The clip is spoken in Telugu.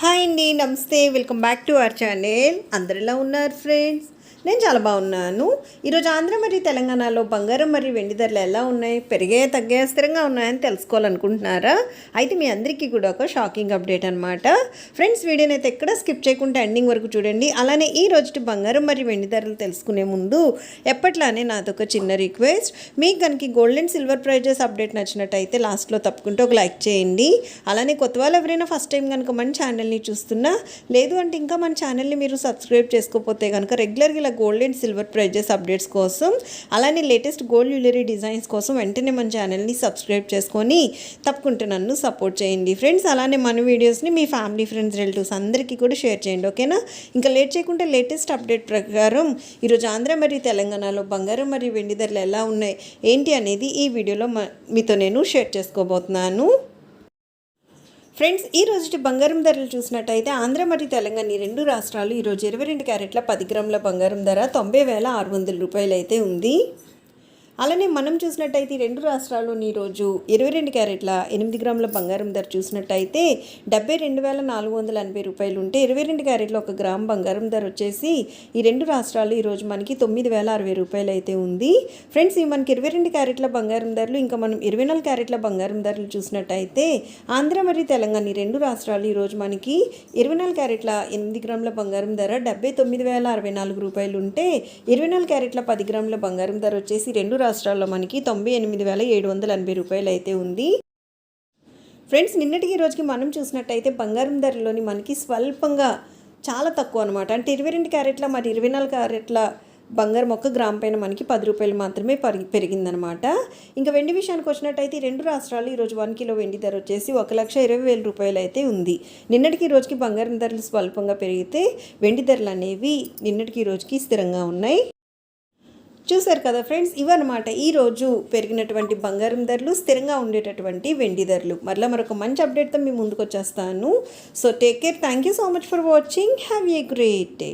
హాయ్ అండి నమస్తే. Welcome back to our channel. అందరు ఎలా ఉన్నారు ఫ్రెండ్స్? నేను చాలా బాగున్నాను. ఈరోజు ఆంధ్ర మరియు తెలంగాణలో బంగారం మరియు వెండి ధరలు ఎలా ఉన్నాయి? పెరిగే తగ్గే స్థిరంగా ఉన్నాయని తెలుసుకోవాలనుకుంటున్నారా? అయితే మీ అందరికీ కూడా ఒక షాకింగ్ అప్డేట్ అనమాట ఫ్రెండ్స్ వీడియోని అయితే ఎక్కడ స్కిప్ చేయకుండా ఎండింగ్ వరకు చూడండి. అలానే ఈ రోజు బంగారం మరియు వెండి ధరలు తెలుసుకునే ముందు ఎప్పట్లానే నాదొక చిన్న రిక్వెస్ట్. మీకు కనుక gold and silver prizes update నచ్చినట్టయితే లాస్ట్లో తప్పకుండా ఒక లైక్ చేయండి. అలానే కొత్త వాళ్ళు ఎవరైనా ఫస్ట్ టైం కనుక మన ఛానల్ని చూస్తున్నా. లేదు అంటే ఇంకా మన ఛానల్ని మీరు సబ్స్క్రైబ్ చేసుకోకపోతే కనుక రెగ్యులర్గా ఇలా gold and silver prizes updates కోసం అలానే లేటెస్ట్ గోల్డ్ జ్యువెలరీ డిజైన్స్ కోసం వెంటనే మన ఛానల్ని సబ్స్క్రైబ్ చేసుకొని తప్పకుండా నన్ను సపోర్ట్ చేయండి. ఫ్రెండ్స్ అలానే మన వీడియోస్ని మీ ఫ్యామిలీ ఫ్రెండ్స్ రిలేటివ్స్ అందరికీ కూడా షేర్ చేయండి ఓకేనా ఇంకా లేట్ చేయకుండా లేటెస్ట్ అప్డేట్ ప్రకారం ఈరోజు ఆంధ్ర మరియు తెలంగాణలో బంగారం మరియు వెండి ధరలు ఎలా ఉన్నాయి ఏంటి అనేది ఈ వీడియోలో మ- మీతో నేను షేర్ చేసుకోబోతున్నాను. ఫ్రెండ్స్ ఈ రోజు బంగారం ధరలు చూసినట్టయితే ఆంధ్ర మరియు తెలంగాణ ఈ రెండు రాష్ట్రాలు ఈరోజు ఇరవై రెండు క్యారెట్ల పది గ్రాముల బంగారం ధర తొంభై వేల ఆరు వందల రూపాయలు అయితే ఉంది. అలానే మనం చూసినట్టయితే రెండు రాష్ట్రాల్లోని ఈరోజు ఇరవై రెండు క్యారెట్ల ఎనిమిది గ్రాముల బంగారం ధర చూసినట్టయితే డెబ్బై రెండు వేల నాలుగు వందల ఎనభై రూపాయలు ఉంటే ఇరవై రెండు క్యారెట్ల ఒక గ్రామ్ బంగారం ధర వచ్చేసి ఈ రెండు రాష్ట్రాలు ఈరోజు మనకి తొమ్మిది వేల అరవై రూపాయలు అయితే ఉంది. ఫ్రెండ్స్ ఈ మనకి ఇరవై రెండు క్యారెట్ల బంగారం ధరలు ఇంకా మనం ఇరవై నాలుగు క్యారెట్ల బంగారం ధరలు చూసినట్టయితే ఆంధ్ర మరియు తెలంగాణ ఈ రెండు రాష్ట్రాలు ఈరోజు మనకి ఇరవై నాలుగు క్యారెట్ల ఎనిమిది గ్రాముల బంగారం ధర డెబ్బై తొమ్మిది వేల అరవై నాలుగు రూపాయలు ఉంటే ఇరవై నాలుగు క్యారెట్ల పది గ్రాముల బంగారం ధర వచ్చేసి రెండు రాష్ట్రాల్లో మనకి తొంభై ఎనిమిది వేల ఏడు వందల ఎనభై రూపాయలు అయితే ఉంది. ఫ్రెండ్స్ నిన్నటికి ఈ రోజుకి మనం చూసినట్టయితే బంగారం ధరలోని మనకి స్వల్పంగా చాలా తక్కువ అనమాట అంటే ఇరవై రెండు క్యారెట్ల మరి ఇరవై నాలుగు క్యారెట్ల బంగారం ఒక్క గ్రామ్ పైన మనకి పది రూపాయలు మాత్రమే పరి పెరిగిందనమాట ఇంకా వెండి విషయానికి వచ్చినట్టయితే రెండు రాష్ట్రాలు ఈరోజు వన్ కిలో వెండి ధర వచ్చేసి ఒక లక్ష ఇరవై వేల రూపాయలు అయితే ఉంది. నిన్నటికి రోజుకి బంగారం ధరలు స్వల్పంగా పెరిగితే వెండి ధరలు అనేవి నిన్నటికి ఈ రోజుకి స్థిరంగా ఉన్నాయి. చూశారు కదా ఫ్రెండ్స్ ఇవన్నమాట. ఈరోజు పెరిగినటువంటి బంగారం ధరలు స్థిరంగా ఉండేటటువంటి వెండి ధరలు. మరలా మరొక మంచి అప్డేట్తో మీ ముందుకు వచ్చేస్తాను so take care thank you so much for watching have a great day